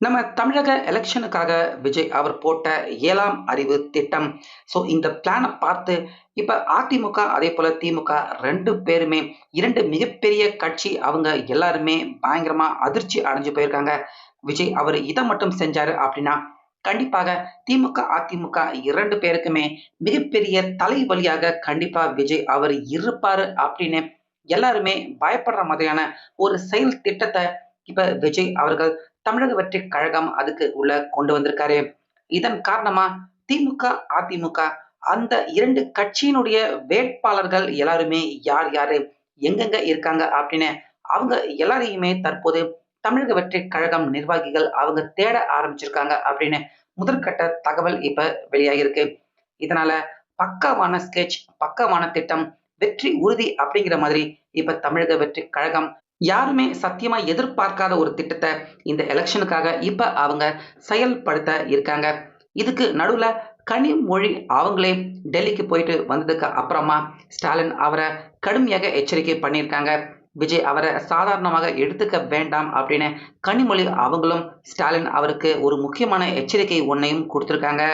நம்ம தமிழக எலெக்ஷனுக்காக விஜய் அவர் போட்ட ஏழாம் அறிவு திட்டம். ஸோ இந்த பிளானை பார்த்து இப்போ அதிமுக அதே போல திமுக ரெண்டு பேருமே இரண்டு மிகப்பெரிய கட்சி அவங்க எல்லாருமே பயங்கரமா அதிர்ச்சி அடைஞ்சு போயிருக்காங்க. விஜய் அவர் இதை மட்டும் செஞ்சாரு அப்படின்னா கண்டிப்பாக திமுக அதிமுக இரண்டு பேருக்குமே மிகப்பெரிய தலைவலியாக கண்டிப்பா விஜய் அவர் இருப்பாரு அப்படின்னு எல்லாருமே பயப்படுற மாதிரியான ஒரு செயல் திட்டத்தை இப்ப விஜய் அவர்கள் தமிழக வெற்றி கழகம் அதுக்கு உள்ள கொண்டு வந்திருக்காரு. இதன் காரணமா திமுக அதிமுக அந்த இரண்டு கட்சியினுடைய வேட்பாளர்கள் எல்லாருமே யார் யாரு எங்கெங்க இருக்காங்க அப்படின்னு அவங்க எல்லாரையுமே தற்போது தமிழக வெற்றி கழகம் நிர்வாகிகள் அவங்க தேட ஆரம்பிச்சிருக்காங்க அப்படின்னு முதற்கட்ட தகவல் இப்ப வெளியாகிருக்கு இதனால பக்காவான ஸ்கெச் பக்காவான திட்டம் வெற்றி உறுதி அப்படிங்கிற மாதிரி இப்ப தமிழக வெற்றி கழகம் யாருமே சத்தியமா எதிர்பார்க்காத ஒரு திட்டத்தை இந்த எலெக்ஷனுக்காக இப்ப அவங்க செயல்படுத்த இருக்காங்க. இதுக்கு நடுவுல கனிமொழி அவங்களே டெல்லிக்கு போயிட்டு வந்ததுக்கு அப்புறமா ஸ்டாலின் அவரை கடுமையாக எச்சரிக்கை பண்ணியிருக்காங்க. விஜய் அவரை சாதாரணமாக எடுத்துக்க வேண்டாம் அப்படின்னு கனிமொழி அவங்களும் ஸ்டாலின் அவருக்கு ஒரு முக்கியமான எச்சரிக்கை ஒன்றையும் கொடுத்துருக்காங்க.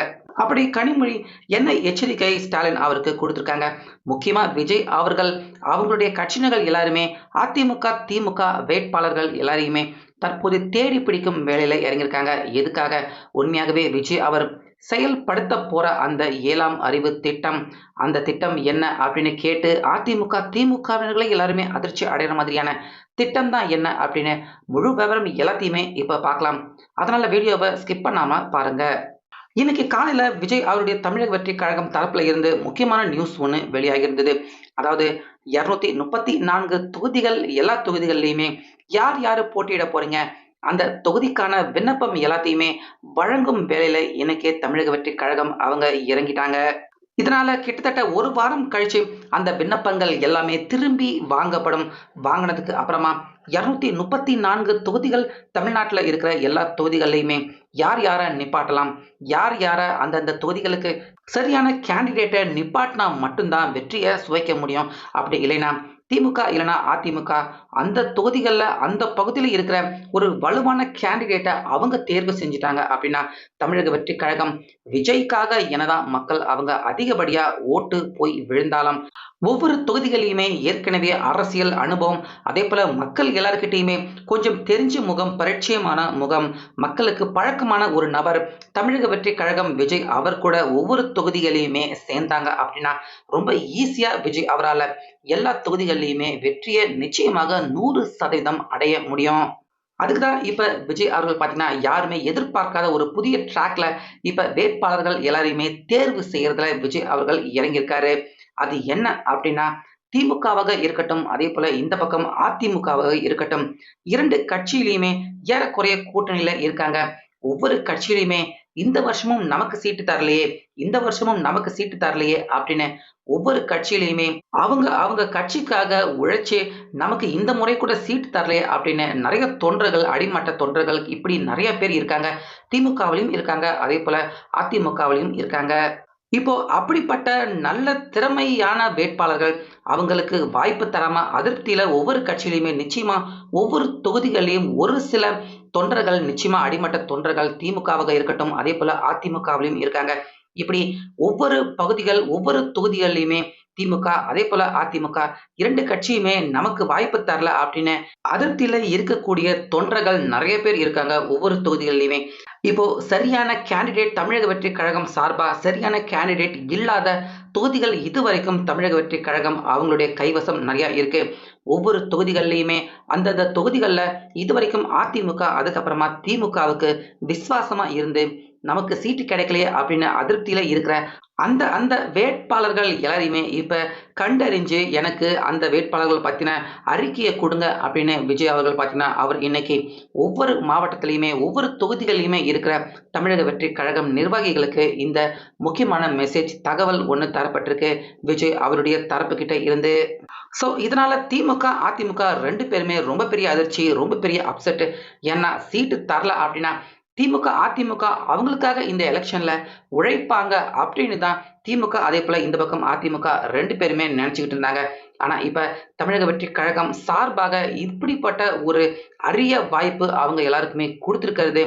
அப்படி கனிமொழி என்ன எச்சரிக்கை ஸ்டாலின் அவருக்கு கொடுத்துருக்காங்க? முக்கியமாக விஜய் அவர்கள் அவங்களுடைய கட்சியினர்கள் எல்லாருமே அதிமுக திமுக வேட்பாளர்கள் எல்லாரையுமே தற்போது தேடி பிடிக்கும் வேலையில் இறங்கியிருக்காங்க. எதுக்காக? உண்மையாகவே விஜய் அவர் செயல்படுத்த போற அந்த ஏழாம் அறிவு திட்டம் அந்த திட்டம் என்ன அப்படின்னு கேட்டு அதிமுக திமுகவினர்களை எல்லாருமே அதிர்ச்சி அடைகிற மாதிரியான திட்டம் தான் என்ன அப்படின்னு முழு விவரம் எல்லாத்தையுமே இப்போ பார்க்கலாம். அதனால வீடியோவை ஸ்கிப் பண்ணாமல் பாருங்கள் இன்னைக்கு காலையில விஜய் அவருடைய தமிழக வெற்றி கழகம் தரப்புல இருந்து முக்கியமான நியூஸ் ஒன்று வெளியாகி இருந்தது அதாவது இருநூத்தி முப்பத்தி நான்கு தொகுதிகள் எல்லா தொகுதிகள்லையுமே யார் யாரு போட்டியிட போறீங்க? அந்த தொகுதிக்கான விண்ணப்பம் எல்லாத்தையுமே வழங்கும் வேலையில இன்னைக்கே தமிழக வெற்றி கழகம் அவங்க இறங்கிட்டாங்க. இதனால கிட்டத்தட்ட ஒரு வாரம் கழிச்சு அந்த விண்ணப்பங்கள் எல்லாமே திரும்பி வாங்கப்படும். வாங்கினதுக்கு அப்புறமா இரநூத்தி முப்பத்தி நான்கு தொகுதிகள் தமிழ்நாட்டில் இருக்கிற எல்லா தொகுதிகள்லையுமே யார் யாரை நிப்பாட்டலாம்? யார் யாரை அந்தந்த தொகுதிகளுக்கு சரியான கேண்டிடேட்டை நிப்பாட்டினா மட்டும்தான் வெற்றியை சுவைக்க முடியும். அப்படி இல்லைன்னா திமுக இல்லைனா அதிமுக அந்த தொகுதிகளில் அந்த பகுதியில் இருக்கிற ஒரு வலுவான கேண்டிடேட்டை அவங்க தேர்வு செஞ்சுட்டாங்க அப்படின்னா தமிழக வெற்றி கழகம் விஜய்க்காக எனதான் மக்கள் அவங்க அதிகப்படியா ஓட்டு போய் விழுந்தாலும் ஒவ்வொரு தொகுதிகளையுமே ஏற்கனவே அரசியல் அனுபவம் அதே போல மக்கள் எல்லாருக்கிட்டையுமே கொஞ்சம் தெரிஞ்ச முகம் பரிச்சயமான முகம் மக்களுக்கு பழக்கமான ஒரு நபர் தமிழக வெற்றி கழகம் விஜய் அவர் கூட ஒவ்வொரு தொகுதிகளையுமே சேர்ந்தாங்க அப்படின்னா ரொம்ப ஈஸியாக விஜய் அவரால் எல்லா தொகுதிகள்லையுமே வெற்றியை நிச்சயமாக நூறு சதவீதம் அடைய முடியும். அதுக்கு தான் இப்போ விஜய் அவர்கள் பார்த்தீங்கன்னா யாருமே எதிர்பார்க்காத ஒரு புதிய ட்ராக்ல இப்போ வேட்பாளர்கள் எல்லாரையுமே தேர்வு செய்யறதுல விஜய் அவர்கள் இறங்கியிருக்காரு. அது என்ன அப்படின்னா திமுகவாக இருக்கட்டும் அதே போல இந்த பக்கம் அதிமுகவாக இருக்கட்டும் இரண்டு கட்சியிலையுமே ஏறக்குறைய கூட்டணியில இருக்காங்க. ஒவ்வொரு கட்சியிலையுமே இந்த வருஷமும் நமக்கு சீட்டு தரலையே இந்த வருஷமும் நமக்கு சீட்டு தரலையே அப்படின்னு ஒவ்வொரு கட்சியிலையுமே அவங்க அவங்க கட்சிக்காக உழைச்சி நமக்கு இந்த முறை கூட சீட்டு தரலையே அப்படின்னு நிறைய தொண்டர்கள் அடிமட்ட தொண்டர்கள் இப்படி நிறைய பேர் இருக்காங்க. திமுகவிலையும் இருக்காங்க. அதே போல அதிமுகவிலையும் இருக்காங்க. இப்போ அப்படிப்பட்ட நல்ல திறமையான வேட்பாளர்கள் அவங்களுக்கு வாய்ப்பு தராம அதிருப்தியில ஒவ்வொரு கட்சியிலையுமே நிச்சயமா ஒவ்வொரு தொகுதிகளிலையும் ஒரு சில தொண்டர்கள் நிச்சயமா அடிமட்ட தொண்டர்கள் திமுகவாக இருக்கட்டும் அதே போல அதிமுகவிலையும் இருக்காங்க. இப்படி ஒவ்வொரு பகுதிகள் ஒவ்வொரு தொகுதிகள்லையுமே திமுக அதே போல அதிமுக இரண்டு கட்சியுமே நமக்கு வாய்ப்பு தரல அப்படின்னு அதிருப்தியில இருக்கக்கூடிய தொண்டர்கள் நிறைய பேர் இருக்காங்க ஒவ்வொரு தொகுதிகள்லையுமே இப்போ சரியான கேண்டிடேட் தமிழக வெற்றி கழகம் சார்பா? சரியான கேண்டிடேட் இல்லாத தொகுதிகள் இதுவரைக்கும் தமிழக வெற்றி கழகம் அவங்களுடைய கைவசம் நிறைய இருக்கு. ஒவ்வொரு தொகுதிகள்லையுமே அந்தந்த தொகுதிகளில் இதுவரைக்கும் அதிமுக அதுக்கப்புறமா திமுகவுக்கு விசுவாசமா இருந்து நமக்கு சீட்டு கிடைக்கலையே அப்படின்னு அதிருப்தியில் இருக்கிற அந்த அந்த வேட்பாளர்கள் எல்லாரையுமே இப்போ கண்டறிஞ்சு எனக்கு அந்த வேட்பாளர்கள் பற்றின அறிக்கையை கொடுங்க அப்படின்னு விஜய் அவர்கள் பார்த்தீங்கன்னா அவர் இன்னைக்கு ஒவ்வொரு மாவட்டத்திலையுமே ஒவ்வொரு தொகுதிகளிலுமே இருக்கிற தமிழக வெற்றி கழகம் நிர்வாகிகளுக்கு இந்த முக்கியமான மெசேஜ் தகவல் ஒன்று தரப்பட்டிருக்கு. விஜய் அவருடைய தரப்புக்கிட்ட இருந்து. ஸோ இதனால் திமுக அதிமுக ரெண்டு பேருமே ரொம்ப பெரிய அதிர்ச்சி ரொம்ப பெரிய அப்செட்டு ஏன்னா சீட்டு தரல அப்படின்னா திமுக அதிமுக அவங்களுக்காக இந்த எலெக்ஷன்ல உழைப்பாங்க அப்படின்னு தான் திமுக அதே போல இந்த பக்கம் அதிமுக ரெண்டு பேருமே நினைச்சுக்கிட்டு இருந்தாங்க. ஆனா இப்ப தமிழக வெற்றி கழகம் சார்பாக இப்படிப்பட்ட ஒரு அரிய வாய்ப்பு அவங்க எல்லாருக்குமே கொடுத்துருக்கிறது.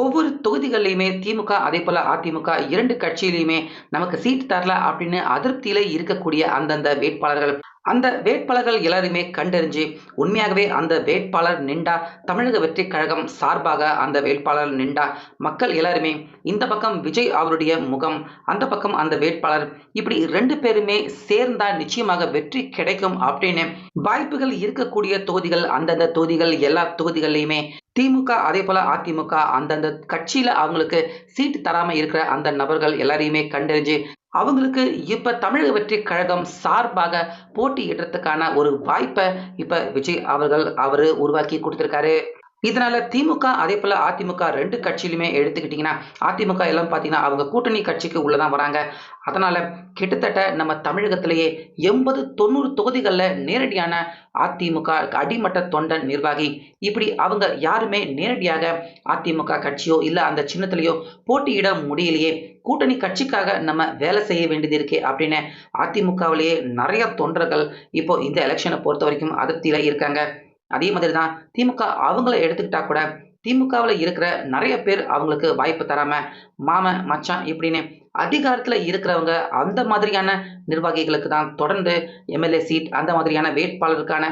ஒவ்வொரு தொகுதிகள்லையுமே திமுக அதே போல அதிமுக இரண்டு கட்சியிலையுமே நமக்கு சீட் தரல அப்படின்னு அதிருப்தியில இருக்கக்கூடிய அந்தந்த வேட்பாளர்கள். அந்த வேட்பாளர்கள் எல்லாருமே கண்டறிஞ்சு உண்மையாகவே அந்த வேட்பாளர் நின்றா தமிழக வெற்றி கழகம் சார்பாக அந்த வேட்பாளர் நின்றா மக்கள் எல்லாருமே இந்த பக்கம் விஜய் அவருடைய முகம் அந்த பக்கம் அந்த வேட்பாளர் இப்படி ரெண்டு பேருமே சேர்ந்தா நிச்சயமாக வெற்றி கிடைக்கும் அப்படின்னு வாய்ப்புகள் இருக்கக்கூடிய தொகுதிகள் அந்தந்த தொகுதிகள் எல்லா தொகுதிகள்லையுமே திமுக அதே போல அதிமுக அந்தந்த கட்சியில அவங்களுக்கு சீட்டு தராம இருக்கிற அந்த நபர்கள் எல்லாரையுமே கண்டறிஞ்சு அவங்களுக்கு இப்போ தமிழக வெற்றி கழகம் சார்பாக போட்டியிடுறதுக்கான ஒரு வாய்ப்பை இப்போ விஜய் அவர்கள் அவர் உருவாக்கி கொடுத்துருக்காரு. இதனால திமுக அதே போல அதிமுக ரெண்டு கட்சியிலுமே எடுத்துக்கிட்டீங்கன்னா அதிமுக எல்லாம் பார்த்தீங்கன்னா அவங்க கூட்டணி கட்சிக்கு உள்ளதான் வராங்க. அதனால கிட்டத்தட்ட நம்ம தமிழகத்திலேயே எண்பது தொண்ணூறு தொகுதிகளில் நேரடியான அதிமுக அடிமட்ட தொண்டன் நிர்வாகி. இப்படி அவங்க யாருமே நேரடியாக அதிமுக கட்சியோ இல்லை அந்த சின்னத்திலேயோ போட்டியிட முடியலையே. கூட்டணி கட்சிக்காக நம்ம வேலை செய்ய வேண்டியது இருக்கே அப்படின்னு அதிமுகவிலேயே நிறைய தொண்டர்கள் இப்போ இந்த எலெக்ஷனை பொறுத்த வரைக்கும் அதிருப்தியில இருக்காங்க. அதே மாதிரி தான் திமுக அவங்கள எடுத்துக்கிட்டா கூட திமுகவில் இருக்கிற நிறைய பேர் அவங்களுக்கு வாய்ப்பு தராம மாம மச்சான் இப்படின்னு அதிகாரத்தில் இருக்கிறவங்க அந்த மாதிரியான நிர்வாகிகளுக்கு தான் தொடர்ந்து எம்எல்ஏ சீட் அந்த மாதிரியான வேட்பாளருக்கான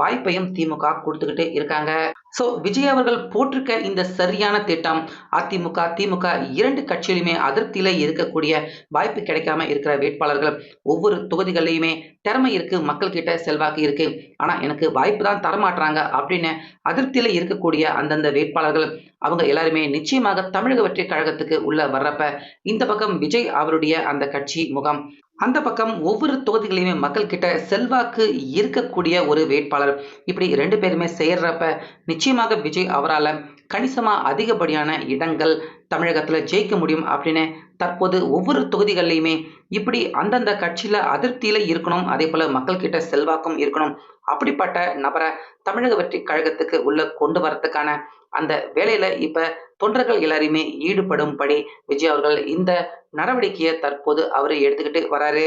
வாய்ப்பையும் திமுக கொடுத்துக்கிட்டு இருக்காங்க. ஸோ விஜய் அவர்கள் போட்டிருக்க இந்த சரியான திட்டம் அதிமுக திமுக இரண்டு கட்சியிலுமே அதிருப்தியில இருக்கக்கூடிய வாய்ப்பு கிடைக்காம இருக்கிற வேட்பாளர்கள் ஒவ்வொரு தொகுதிகளிலையுமே திறமை இருக்கு மக்கள் கிட்ட செல்வாக்கு இருக்கு. ஆனா எனக்கு வாய்ப்பு தான் தரமாட்டுறாங்க அப்படின்னு அதிருப்தியில இருக்கக்கூடிய அந்தந்த வேட்பாளர்கள் அவங்க எல்லாருமே நிச்சயமாக தமிழக வெற்றி கழகத்துக்கு உள்ள வர்றப்ப இந்த பக்கம் விஜய் அவருடைய அந்த கட்சி முகம் அந்த பக்கம் ஒவ்வொரு தொகுதிகளையுமே மக்கள் கிட்ட செல்வாக்கு இருக்கக்கூடிய ஒரு வேட்பாளர். இப்படி ரெண்டு பேருமே சேர்றப்ப நிச்சயமாக விஜய் அவரால் கணிசமாக அதிகப்படியான இடங்கள் தமிழகத்தில் ஜெயிக்க முடியும் அப்படின்னு தற்போது ஒவ்வொரு தொகுதிகள்லையுமே இப்படி அந்தந்த கட்சியில் அதிருப்தியில் இருக்கணும் அதே போல் மக்கள்கிட்ட செல்வாக்கும் இருக்கணும் அப்படிப்பட்ட நபரை தமிழக வெற்றி கழகத்துக்கு உள்ள கொண்டு வரத்துக்கான அந்த வேலையில் இப்போ தொண்டர்கள் எல்லாரையுமே ஈடுபடும்படி விஜய் அவர்கள் இந்த நடவடிக்கையை தற்போது அவர் எடுத்துக்கிட்டு வராரு.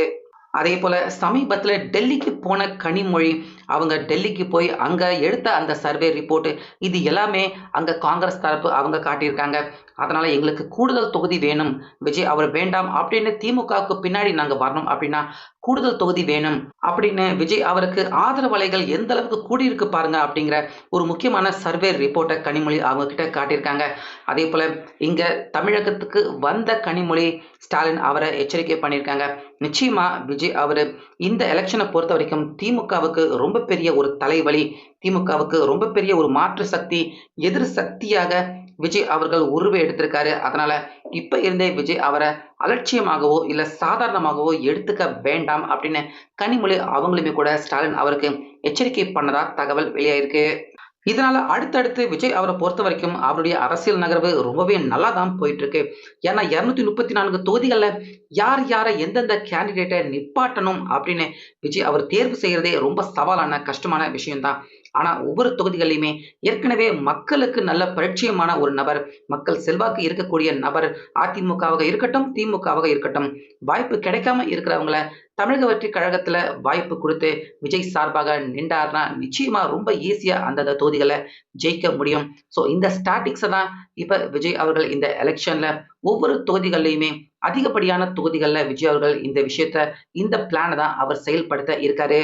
அதே போல சமீபத்தில் டெல்லிக்கு போன கனிமொழி அவங்க டெல்லிக்கு போய் அங்கே எடுத்த அந்த சர்வே ரிப்போர்ட்டு இது எல்லாமே அங்கே காங்கிரஸ் தரப்பு அவங்க காட்டியிருக்காங்க. அதனால எங்களுக்கு கூடுதல் தொகுதி வேணும். விஜய் அவர் வேண்டாம் அப்படின்னு திமுகவுக்கு பின்னாடி நாங்கள் வரணும் அப்படின்னா கூடுதல் தொகுதி வேணும் அப்படின்னு விஜய் அவருக்கு ஆதரவலைகள் எந்த அளவுக்கு கூடியிருக்கு பாருங்க அப்படிங்கிற ஒரு முக்கியமான சர்வே ரிப்போர்ட்டை கனிமொழி அவங்க கிட்ட காட்டியிருக்காங்க. அதே போல இங்க தமிழகத்துக்கு வந்த கனிமொழி ஸ்டாலின் அவரை எச்சரிக்கை பண்ணியிருக்காங்க. நிச்சயமா விஜய் அவர் இந்த எலெக்ஷனை பொறுத்த வரைக்கும் திமுகவுக்கு ரொம்ப பெரிய ஒரு தலைவலி திமுகவுக்கு ரொம்ப பெரிய ஒரு மாற்று சக்தி எதிர் சக்தியாக விஜய் அவர்கள் உருவை எடுத்திருக்காரு. அதனால இப்ப இருந்தே விஜய் அவரை அலட்சியமாகவோ இல்ல சாதாரணமாகவோ எடுத்துக்க வேண்டாம் அப்படின்னு கனிமொழி அவங்களுமே கூட ஸ்டாலின் அவருக்கு எச்சரிக்கை பண்ணதா தகவல் வெளியாயிருக்கு. இதனால அடுத்தடுத்து விஜய் அவரை பொறுத்த வரைக்கும் அவருடைய அரசியல் நகர்வு ரொம்பவே நல்லா தான் போயிட்டு இருக்கு ஏன்னா இருநூத்தி முப்பத்தி நான்கு தொகுதிகளில் யார் யாரை எந்தெந்த கேண்டிடேட்டை நிப்பாட்டணும் அப்படின்னு விஜய் அவர் தேர்வு செய்யறதே ரொம்ப சவாலான கஷ்டமான விஷயம்தான். ஆனா ஒவ்வொரு தொகுதிகளிலுமே ஏற்கனவே மக்களுக்கு நல்ல பரிச்சயமான ஒரு நபர் மக்கள் செல்வாக்கு இருக்கக்கூடிய நபர் அதிமுகவாக இருக்கட்டும் திமுகவாக இருக்கட்டும் வாய்ப்பு கிடைக்காம இருக்கிறவங்கள தமிழக வெற்றி கழகத்துல வாய்ப்பு கொடுத்து விஜய் சார்பாக நின்றார்னா நிச்சயமா ரொம்ப ஈஸியா அந்தந்த தொகுதிகளை ஜெயிக்க முடியும். ஸோ இந்த ஸ்டாட்டிக்ஸை தான் இப்ப விஜய் அவர்கள் இந்த எலெக்ஷன்ல ஒவ்வொரு தொகுதிகள்லையுமே அதிகப்படியான தொகுதிகளில் விஜய் அவர்கள் இந்த விஷயத்த இந்த பிளானை தான் அவர் செயல்படுத்த இருக்காரு.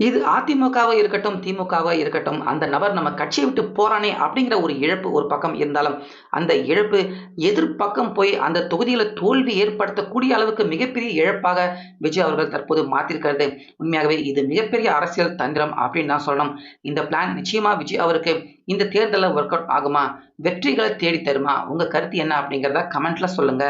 இது அதிமுகவா இருக்கட்டும் திமுகவா இருக்கட்டும் அந்த நபர் நம்ம கட்சியை விட்டு போறானே அப்படிங்கிற ஒரு இழப்பு ஒரு பக்கம் இருந்தாலும் அந்த இழப்பு எதிர்பக்கம் போய் அந்த தொகுதியில தோல்வி ஏற்படுத்தக்கூடிய அளவுக்கு மிகப்பெரிய இழப்பாக விஜய் அவர்கள் தற்போது மாத்திருக்கிறது. உண்மையாகவே இது மிகப்பெரிய அரசியல் தந்திரம் அப்படின்னு நான் சொல்லணும். இந்த பிளான் நிச்சயமா விஜய் அவருக்கு இந்த தேர்தலில் ஒர்க் அவுட் ஆகுமா? வெற்றிகளை தேடி தருமா உங்க கருத்து என்ன அப்படிங்கிறத கமெண்ட்ல சொல்லுங்க.